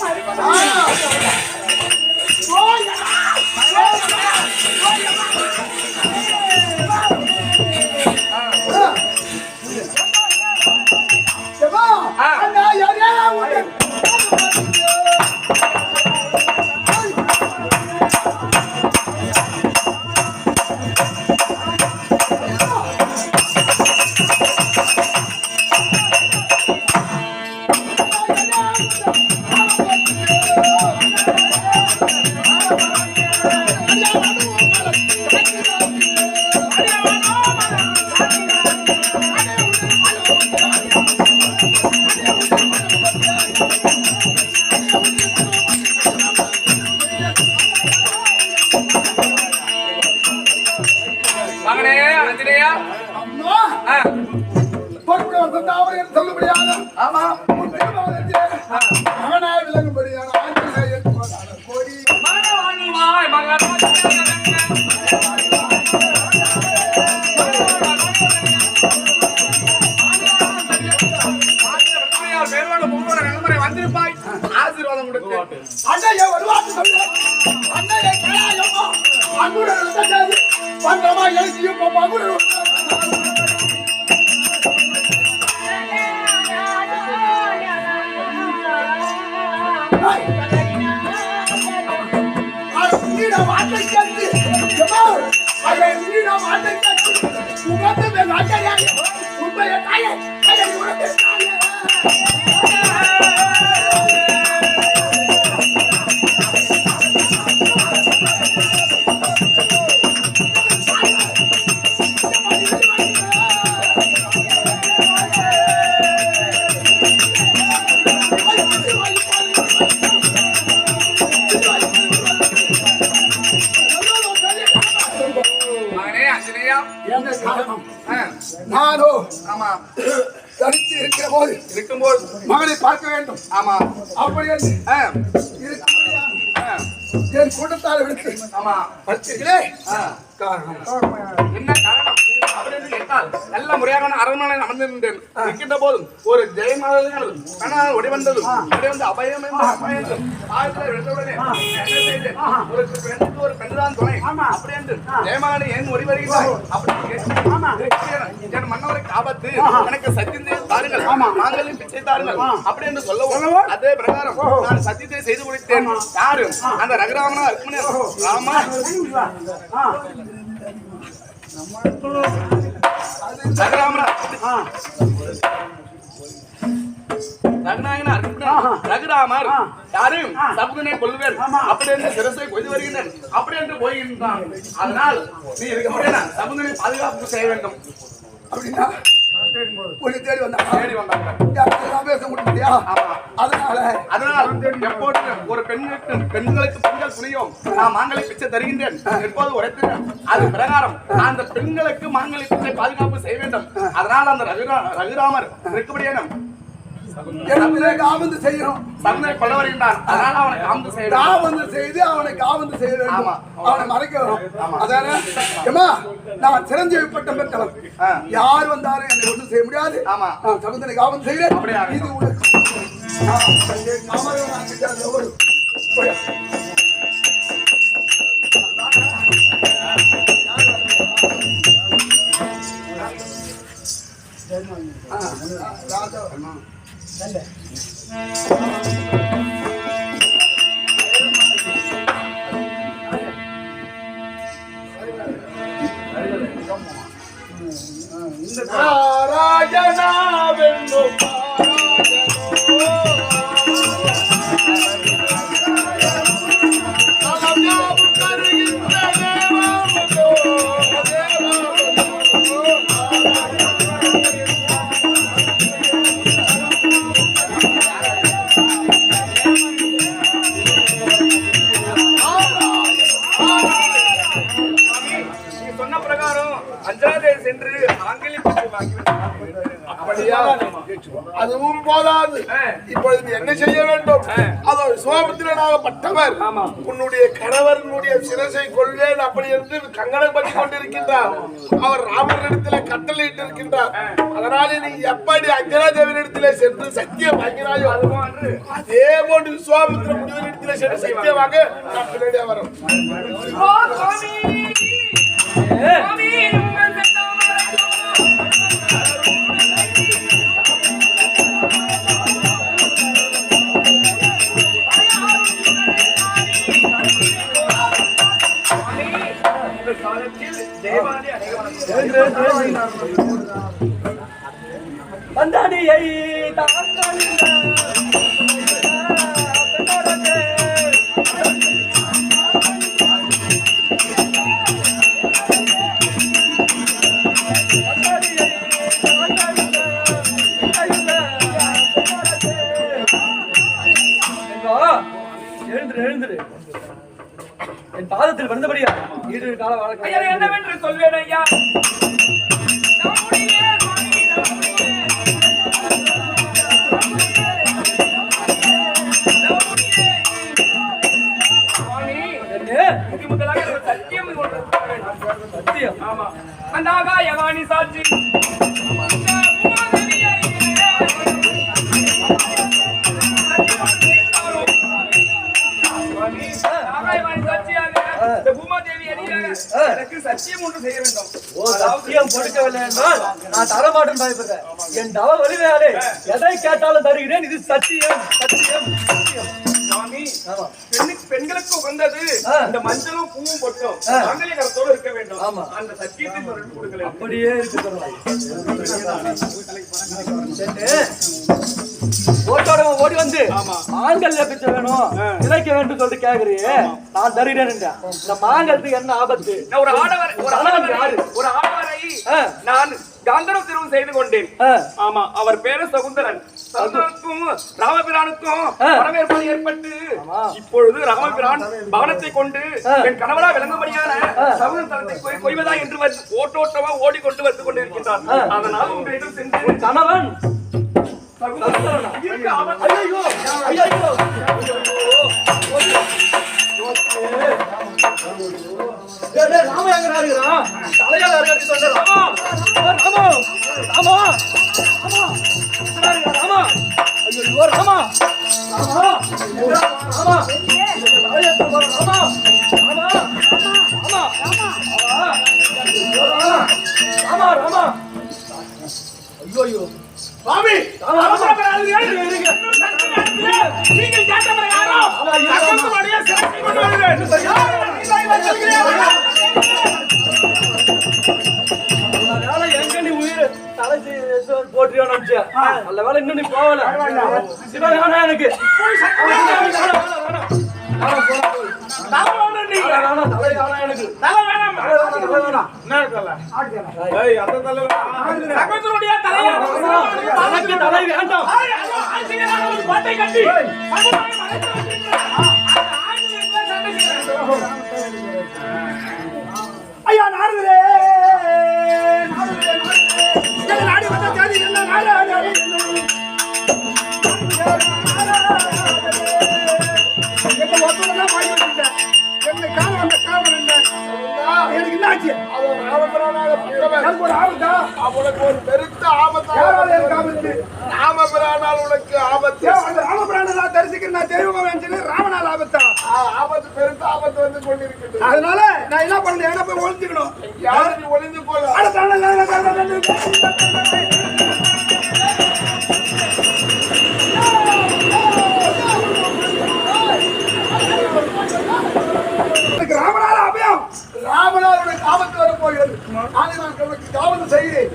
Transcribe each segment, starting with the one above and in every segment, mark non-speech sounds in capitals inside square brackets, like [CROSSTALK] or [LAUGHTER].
哎，哎，哎，哎，哎，வந்திருப்பாய் ஆசீர்வாதம் கொடுத்து. அண்ணைய வருவாக்கு சொல்லு அண்ணைய கலாயம்மா அங்குடன் இருந்தது பந்தமா எழுதியும் மகுடன் நீட வாட்டை கட்டு அதை நீட வாட்டை கட்டு உமந்து தாயை அதை உனக்கு ஆமா ஆ, காரணம். என்ன காரணம்? அப்படின்னு கேட்டால் நல்ல முறையாக அரண்மனை அமர்ந்திருந்தேன். இருக்கின்ற போதும் ஒரு ஜெயமானது கணவன் ஒடிவந்ததும் வந்து அபயம் என்று அபயம் ஆயிரத்தில் விழுந்தவுடனே என்ன செய்தேன்? ஒரு பெண்ணுக்கு ஒரு பெண்தான் துணை. அப்படி என்று ஜெயமானி ஏன் ஒடி வருகிறாய்? அப்படி. என் மன்னவருக்கு ஆபத்து? எனக்கு சத்தியத்தை தாருங்கள். நாங்களும் பிச்சை தாருங்கள். அப்படி என்று சொல்லவும் அதே பிரகாரம் நான் சத்தியத்தை செய்து கொடுத்தேன். யாரு? அந்த ரகுராமனா இருக்குமே ராமா ரகுராமனா. ரகுராமர் யாரும் சபுதனை கொள்வேன் அப்படி என்று சிரசை கொய்து வருகின்றனர். அப்படி என்று போகின்றான் அதனால் நீ சபுதனை பாதுகாப்பு செய்ய வேண்டும். அப்படின்னா உன்னை தேடி வந்தாங்க தேடி வந்தாங்க. பேச முடியலையா அதனால அதனால் எப்போது ஒரு பெண்ணுக்கு பெண்களுக்கு பெண்கள் துணியும் நான் மாங்கலை பிச்சை தருகின்றேன் எப்போது உரைத்தேன் அது பிரகாரம். நான் அந்த பெண்களுக்கு மாங்கலை பிச்சை பாதுகாப்பு செய்ய வேண்டும். அதனால் அந்த ரகுரா ரகுராமர் இருக்கும்படியான இடத்திலே காவந்து செய்யணும் சந்தை கொள்ள வருகின்றான் அதனால அவனை காந்து செய்ய வேண்டும். காவந்து செய்து அவனை காவந்து செய்ய வேண்டும். அவனை மறைக்க வேணும் அதானே? ஏம்மா நான் சிரஞ்சீவி பட்டம் பெற்றவன். யார் வந்தாலும் என்னை ஒன்றும் செய்ய முடியாது. ஆமா. நான் சகுந்தனை காவந்து செய்கிறேன். இது உனக்கு ராஜா ராஜனா ஆமா. உன்னுடைய கணவனுடைய சிரசை கொள்வேன் அப்படி என்று கங்கணம் பண்ணி கொண்டிருக்கின்றார். அவர் ராமனிடத்திலே கட்டளையிட்டு இருக்கின்றார் அதனால நீ எப்படி அஞ்சனாதேவனிடத்திலே சென்று சத்தியம் வாங்கினாயோ அதே போன்று விஸ்வாமித்திர முனிவரிடத்திலே சென்று சத்தியமாக நான் பின்னாடியே வரோம் வந்தாடியை தாக்கலில்லை செய்ய வேண்டும். ஓ சத்தியம் கொடுக்கவில்லை என்றால் நான் தரமாட்டேன் பயப்படுறேன். என் தவ வலிமையாலே எதை கேட்டாலும் தருகிறேன். இது சத்தியம் சத்தியம் சத்தியம். பெண்ணுக்கு பெண்களுக்கு உகந்தது. இந்த மஞ்சளும் பூவும் பொட்டும். மங்களகரத்தோடு இருக்க வேண்டும். அந்த சத்தியத்தை கொடுக்கல. அப்படியே ஓட்டோட ஓடி வந்து. மாங்கல்ய பிச்சை வேணும். இழைக்க வேண்டும் சொல்லிட்டு கேக்குறியே. நான் தருகிறேன் இந்த மாங்கல்யத்துக்கு என்ன ஆபத்து? ஒரு ஆடவர் ஒரு ஆடவரை? ஒரு ஆடவரை. நான் காந்தரவ திருமணம் செய்து கொண்டேன். ஆமா. அவர் பேரு சகுந்தரன். சந்தனுக்கும் ராமபிரானுக்கும் பணமேற்பாடு ஏற்பட்டு இப்பொழுது ராமபிரான் பவனத்தை கொண்டு என் கணவரா விளங்கும்படியான சவுன தளத்தை போய் கொய்வதா என்று ஓட்டோட்டமா ஓடி கொண்டு வந்து கொண்டிருக்கின்றான். அதனால் உங்களிடம் சென்று கணவன் ஐயோ ஐயோ தலையாளர் சொல்ல தலை வேண்டாம் கோட்டை கட்டி ஐயா நாடுதே நாடுதே நாடுதே நாடு வந்த ஜாதி என்ன நாடு என்னாச்சு அவன் ராமபிரானாக எனக்கு ஒரு ஆபத்தா? அவனுக்கு ஒரு பெருத்த ஆபத்தா எனக்கு ஆபத்து ராமபிரானால் உனக்கு ஆபத்து. அந்த ராமபிரானை நான் தரிசிக்கிறேன் நான் தெய்வமா நினைச்சேன் ராமனால் ஆபத்தா? ஆபத்து பெருத்த ஆபத்து வந்து கொண்டிருக்கிறது அதனால நான் என்ன பண்ணணும்? எங்க போய் ஒளிஞ்சுக்கணும் யாரு நீ ஒளிஞ்சு போல அபயம் உனக்கு ஆபத்து வர போகிறது. நாளை நான் உனக்கு ஆபத்து செய்கிறேன்.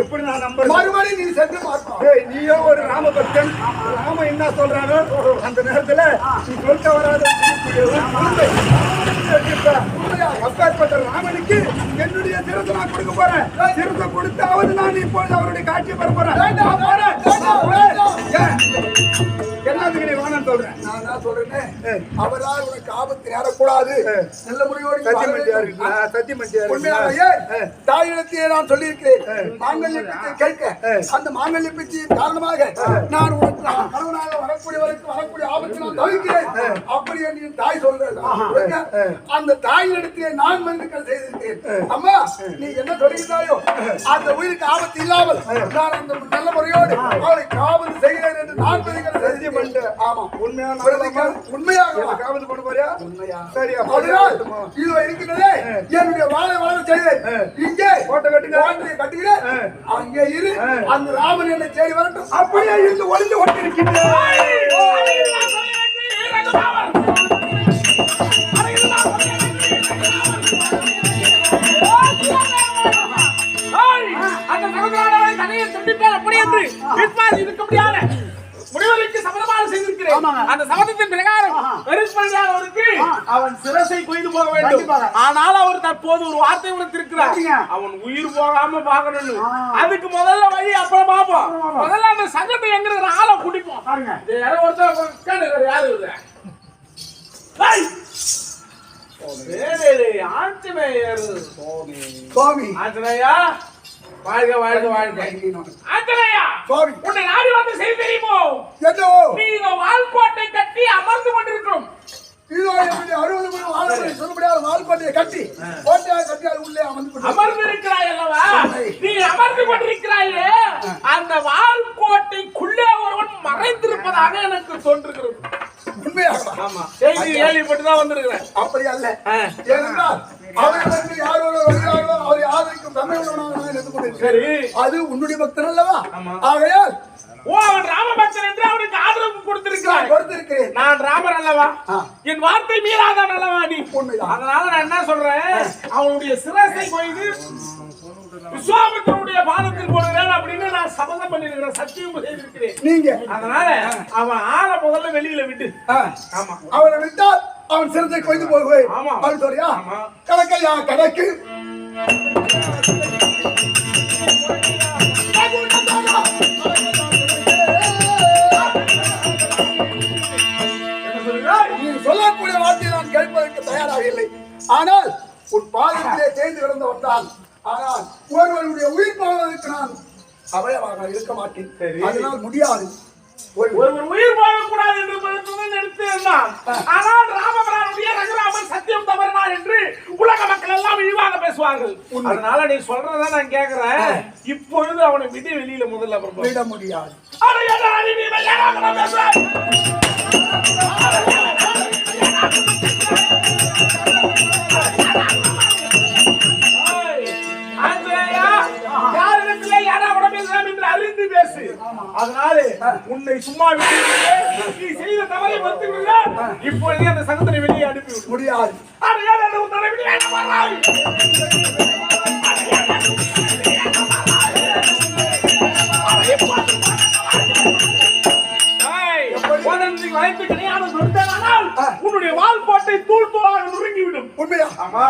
எப்படி நான் நம்ப மறுபடியும் நீ சென்று பார்ப்போம் நீயோ ஒரு ராமபக்தன். ராம என்ன சொல்றானோ அந்த நேரத்துல நீ சொல்ல வராத. அப்பேற்பட்ட ராமனுக்கு என்னுடைய சிரத்தை நான் கொடுக்க போறேன். சிரத்தை கொடுத்தாவது நான் இப்பொழுது அவருடைய காட்சியை பெற போறேன். ஏன்? என்னத்துக்கு நீ சொல்றேன்? நான் என்ன சொல்றேன் அவரால் உனக்கு ஆபத்து ஏறக்கூடாது நல்ல முறையோடு. இருக்குங்களா? சத்தியமண்டியா உண்மையாகவே தாயிடத்திலே நான் சொல்லியிருக்கிறேன். மாங்கல்ய பிச்சை கேட்க. அந்த மாங்கல்ய பிச்சையின் காரணமாக நான் உனக்கு நான் கணவனாக வரக்கூடியவருக்கு வரக்கூடிய ஆபத்து நான் தவிக்கிறேன். அப்படி என்று தாய் சொல்றேன் அந்த தாயிடத்திலே நான் மன்னிக்கல் செய்திருக்கிறேன். அம்மா நீ என்ன சொல்லுகிறாயோ அந்த உயிருக்கு ஆபத்து இல்லாமல் நான் அந்த நல்ல முறையோடு அவளை காவல் செய்கிறேன் என்று நான் செய்திருக்கிறேன் ஆமா உண்மையான உண்மையாக காவல் பண்ண போறியா உண்மையா சரி அதனால் இது இருக்கிறதே என்னுடைய வாழை வாழ செய்தேன் இங்கே கோட்டை கட்டுங்க. கோட்டையை கட்டுகிறேன் அங்கே இரு அந்த ராமன் என்னை தேடி வரட்டும் அப்படியே இருந்து ஒளிந்து அந்த சகோதரனை தனியை துண்டிப்பார் அப்படி என்று முடியாத அந்த சபதத்தின் பிரகாரம் அவருக்கு. அவன் சிரசை கொய்து போக வேண்டும். ஆனால் அவர் தற்போது ஒரு வார்த்தை உணர்த்திருக்கிறார் அவன் உயிர் போகாம பார்க்கணும் அதுக்கு முதல்ல வழி அப்புறம் பார்ப்போம். முதல்ல அந்த சங்கத்தை எங்க இருக்கிற ஆளை குடிப்போம் இது யாரோ ஒருத்தர் உட்கார்ந்து யாரு ஆஞ்சநேயர். சுவாமி ஆஞ்சநேயா? வாழ்க வாழ்க வாழ்க. சுவாமி உன்னை நாடி வந்து செய்தி தெரியுமோ? என்னோ நீ இந்த வால்கோட்டை கட்டி அமர்ந்து கொண்டிருக்கிறோம். இதோ என்னுடைய அறுபது மணி வாழை சொல்ல முடியாத வால்கோட்டையை கட்டி கோட்டையாக கட்டி அது உள்ளே அமர்ந்து இருக்கிறாய் அல்லவா? நீ அமர்ந்து கொண்டிருக்கிறாயே? அந்த வால்கோட்டைக்குள்ளே ஒருவன் மறைந்திருப்பதாக எனக்கு தோன்றுகிறது. உண்மையாக ஆமா. செய்தி கேள்விப்பட்டு தான் வந்திருக்கிறேன். அப்படி அல்ல. ஏனென்றால் அவர்களுக்கு யாரோட வருகிறார்களோ அவரை ஆதரிக்கும் தமிழ் உணவாக நான் இருந்து கொண்டிருக்கிறேன் அது உன்னுடைய பக்தன் அல்லவா. ஆகையால் ஓ அவன் ராமபக்தன் என்று அவனுக்கு ஆதரவு கொடுத்திருக்கிறாய். கொடுத்திருக்கிறேன். நான் ராமர் அல்லவா. என் வார்த்தை மீறாதான் அல்லவா நீ. அதனால நான் என்ன சொல்றேன்? அவனுடைய சிரசை கொய்து விஸ்வாமித்திரனுடைய பாதத்தில் போடுகிறேன் அப்படின்னு நான் சபதம் பண்ணிருக்கிறேன் சத்தியம் செய்திருக்கிறேன் நீங்க. அதனால அவன் ஆளை முதல்ல வெளியில விட்டு. ஆமா. அவனை விட்டால் அவன் சிரத்தை கொய்து போகுவேன். அவன் சொல்றியா. கணக்கையா கணக்கு சொல்லக்கூடிய வார்த்தையை நான் கேட்பதற்கு தயாராக இல்லை ஆனால் உன் பாதத்திலே தேர்ந்து கிடந்தவன் தான் ஆனால் ஒருவருடைய உயிர் போவதற்கு நான் அவயவாக இருக்க மாட்டேன். அதனால் முடியாது ஒருவர் உயிர் வாழக்கூடாது என்று இருந்தான் ஆனால் ராமபிரானுடைய ரகுராமன் சத்தியம் தவறினார் என்று உலக மக்கள் எல்லாம் இழிவாக பேசுவார்கள். அதனால நீ சொல்றத நான் கேக்குறேன். இப்பொழுது அவனை விட்டு வெளியில முதல்ல அப்புறம். விட முடியாது. அட அதனாலே உன்னை சும்மா விட்டு நீ செய்த தவறை மறுத்து விடுங்க. இப்பொழுதே அந்த சகோதரி வெளியே அனுப்பிவிடு. முடியாது. உன்னுடைய வால் போட்டை தூள் தூளாக நொறுங்கிவிடும் உண்மையா? ஆமா.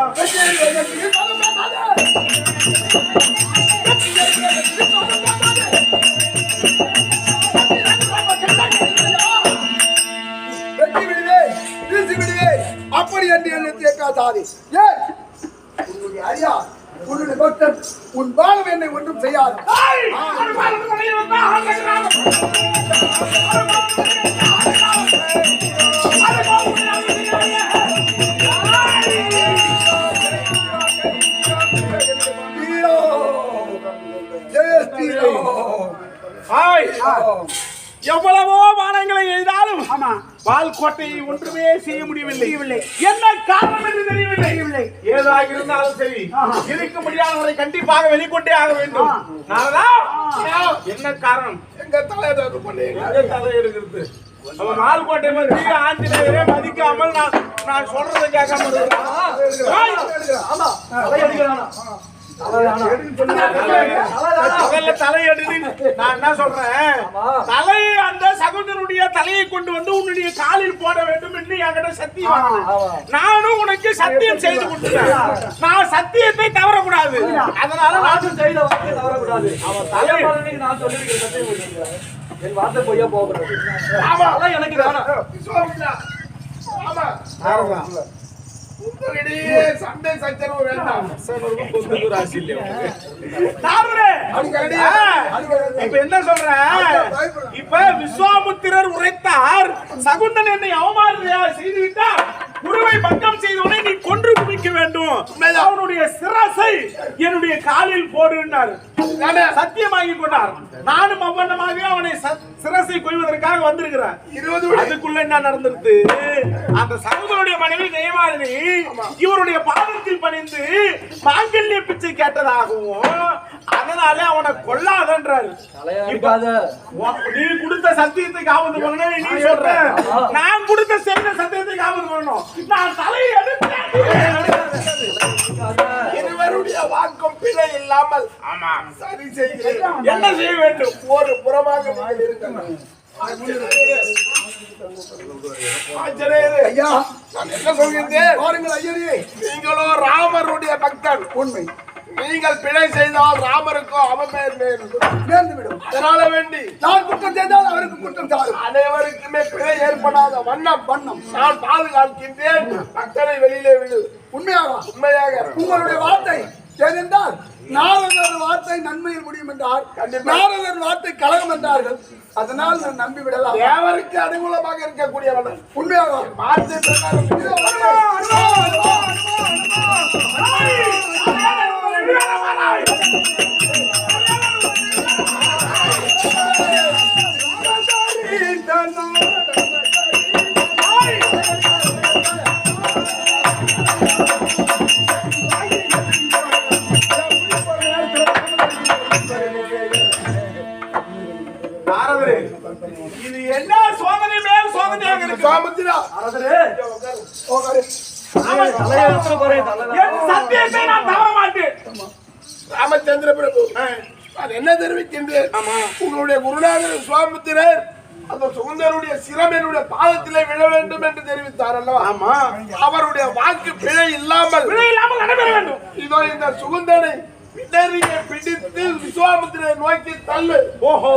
உன்னுடைய பக்தன் உன் பாலம் என்னை ஒன்றும் செய்யாது. ஏய், ஒரு எவ்வளவோ வானங்களை எழுதாலும் பால்கோட்டையை ஒன்றுமே செய்ய முடியவில்லை. என்ன காரணம் என்று தெரியவில்லை. ஏதாக இருந்தாலும் சரி இருக்க முடியாதவரை கண்டிப்பாக வெளிக்கொண்டே ஆக வேண்டும். என்ன காரணம்? எங்க தலைவர் பண்ணீங்க எங்க தலை எடுக்கிறது? அவன் மால்கோட்டை பத்தி ஆஞ்சநேயரே மதிக்காமல் நான் நான் சொல்றதை கேட்காம இருக்கிறான். ஆமா. தலையெடுன்னு நான் என்ன சொல்றேன்? தலையை அந்த சகோதரனுடைய தலையை கொண்டு வந்து உன்னுடைய காலில் போட வேண்டும் என்று என்கிட்ட சத்தியம். நானும் உனக்கு சத்தியம் செய்து கொடுத்தேன். நான் சத்தியத்தை தவறக்கூடாது. அதனால நான் நானும் செய்த வார்த்தை தவறக்கூடாது. அவன் தலைமறைவுக்கு நான் சொல்லியிருக்கிற சத்தியம். என் வார்த்தை பொய்யா போகக்கூடாது. எனக்கு வேணாம். ஆமா. உங்களிடையே சண்டை சச்சரவு வேண்டாம். அதுக்கடி ஆ, இப்ப என்ன சொல்ற? இப்ப விஸ்வாமுத்திரர் உரைத்தார் சகுந்தன் என்னை அவமானதையா செய்து விட்டார் குருவை பங்கம் செய்தவனை நீ கொன்று குவிக்க வேண்டும். அவனுடைய சிரசை என்னுடைய காலில் போடுனார் சத்தியம் வாங்கி கொண்டார். நானும் அவ்வண்ணமாக அவனை சிரசை கொய்வதற்காக வந்திருக்கிறேன். இருபது அதுக்குள்ள என்ன நடந்திருக்கு? அந்த சகோதரனுடைய மனைவி ஜெயமாலினி இவருடைய பாதத்தில் பணிந்து மாங்கல்ய பிச்சை கேட்டதாகவும் அதனால அவனை கொல்லாதன்றாரு நீ கொடுத்த சத்தியத்துக்கு ஆபத்து பண்ணணும் நீ சொல்ற. நான் கொடுத்த சென்ன சத்தியத்துக்கு ஆபத்து பண்ணணும் நான் தலையை எடுத்தேன் இருவருடைய வாக்கும் பிழை இல்லாமல். ஆமா. சரி செய்கிறேன் என்ன செய்ய வேண்டும்? ஒரு புறமாக நீங்கள் இருக்கணும் ஐயா நான் என்ன சொல்கின்றேன்? பாருங்கள் ஐயரே. நீங்களோ ராமருடைய பக்தன் உண்மை. நீங்கள் பிழை செய்தால் ராமருக்கும் அவமேல் மேல் நேர்ந்துவிடும். அதனால வேண்டி? நான் குற்றம் செய்தால் அவருக்கு குற்றம் சாரும். அனைவருக்குமே பிழை ஏற்படாத வண்ணம். வண்ணம். நான் பாதுகாக்கின்றேன். பக்தனை வெளியிலே விடு. உண்மையாக உண்மையாக. உங்களுடைய வார்த்தை ஏனென்றால் நாரதர் வார்த்தை நன்மையில் முடியும் என்றார். நாரதர் வார்த்தை கழகம் என்றார்கள். அதனால் நான் நம்பி விடலாம் தேவருக்கு அனுகூலமாக இருக்கக்கூடியவன் உண்மையாக வார்த்தை தெரிவிக்கின்றேன் உங்களுடைய குருநாதர் சுவாமித்திரர் அந்த சுகுந்தருடைய சிரம் என்னுடைய பாதத்திலே விழ வேண்டும் என்று தெரிவித்தார் அல்லவா ஆமா. அவருடைய வாக்கு பிழை இல்லாமல் வினை இல்லாமல் நடைபெற வேண்டும். இதோ இந்த சுகுந்தனை பிடரிய பிடித்து விஸ்வாமித்திரை நோக்கி தள்ளு. ஓஹோ.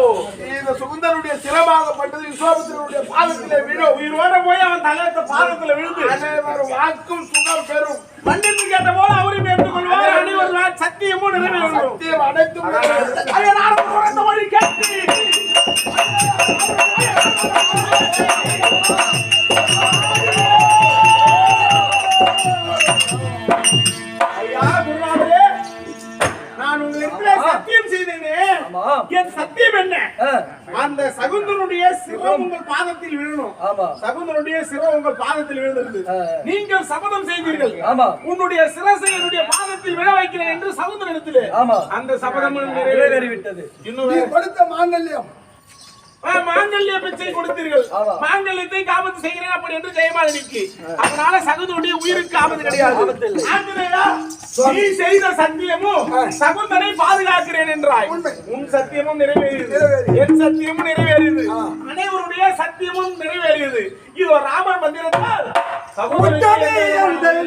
இந்த சுகுந்தருடைய சிரமாகப்பட்டது விஸ்வாமித்திரனுடைய பாதத்திலே விழும் உயிரோட போய் அவன் தலையத்த பாதத்துல விழுந்து. அனைவரும் வாக்கும் சுகம் பெறும். மன்னிப்பு கேட்ட போல அவரையும் ஏற்றுக்கொள்வார். அனைவரும் சத்தியமும் நிறைவேறும். சத்தியம் அனைத்தும் மொழி கேட்டு ஐயா சிரம் உங்கள் பாதத்தில் விழணும். சகுந்தனுடைய சிரம் உங்கள் பாதத்தில் விழுந்திருந்தது. நீங்கள் சபதம் செய்தீர்கள். உன்னுடைய சிரசை என்னுடைய பாதத்தில் விழ வைக்கிறேன் என்று சகுந்தனிடத்திலே அந்த சபதம் நிறைவேறிவிட்டது. இன்னும் நீ கொடுத்த மாங்கல்யம். ஆ, மாங்கல்ய பிச்சை கொடுத்தீர்கள். மாங்கல்யத்தை காபத்து செய்கிறேன் அப்படி என்று ஜெயமாலினிக்கு. அதனால சகுந்தனுடைய உயிருக்கு ஆபத்து கிடையாது. நீ செய்த சத்தியமும் சகுந்தனை பாதுகாக்கிறேன் என்றாய். உண்மை. உன் சத்தியமும் நிறைவேறியது. என் சத்தியமும் நிறைவேறியது. சத்தியமும் நிறைவேறியது. இது ராமர் மந்திரத்தால் சகுந்தனை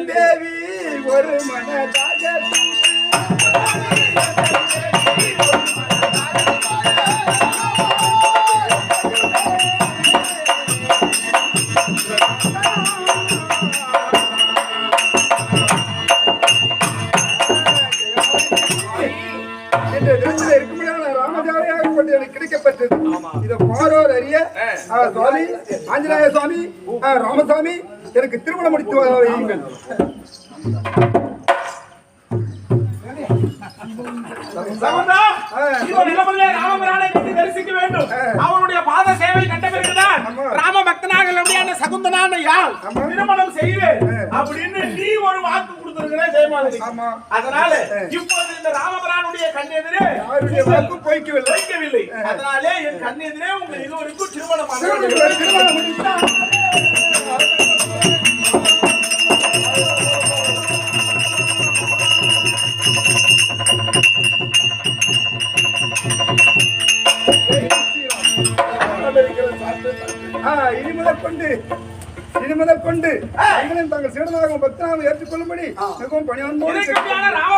தேவி ஒரு மனதாக [LAUGHS] சுவாமி ஆஞ்சநேய சுவாமி ராமசாமி எனக்கு திருமணம் முடித்து வையுங்கள். தரிசிக்க வேண்டும். அவனுடைய பாத சேவை கண்ட பிறகுதான் ராம பக்தனாக சகுந்தனான யாழ் திருமணம் செய்வேன் அப்படின்னு நீ ஒரு வாக்கு கொடுத்திருக்கிற ஜெயமாலினி ஆமா. அதனால இப்போது இந்த ராமபிரானுடைய கண்ணெதிரே யாருடைய வாக்கு பொய்க்கவில்லை. வைக்கவில்லை அதனாலே என் கண்ணெதிரே உங்கள் இருவருக்கும் திருமணம் திருமணம் ஆகிறது. திருமணம் முடித்தா ஆ, இனி முதற் கொண்டு இனி முதற் கொண்டு நீங்களும் தங்கள் சீடனாக பக்தனாக ஏற்றுக்கொள்ளும்படி மிகவும்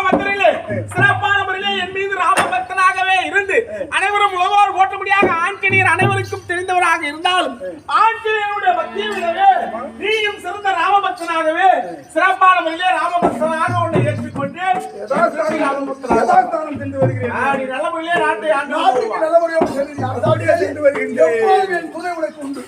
பக்தரிலே சிறப்பான முறையிலே என் மீது ராம பக்தனாகவே இருந்து அனைவரும் உலகோர் போற்றும்படியாக ஆஞ்சநேயர் அனைவருக்கும் தெரிந்தவராக இருந்தாலும் ஆஞ்சநேயருடைய பக்தியை விடவே நீயும் சிறந்த ராமபக்தனாகவே சிறப்பான முறையிலே ராமபக்தனாக உன்னை ஏற்றுக்கொண்டு யதாஸ்தானம் சென்று வருகிறேன் நல்ல முறையிலே நாட்டை நாட்டுக்கு நல்ல முறையோடு சென்று வருகின்றேன். என் துணை உனக்கு உண்டு.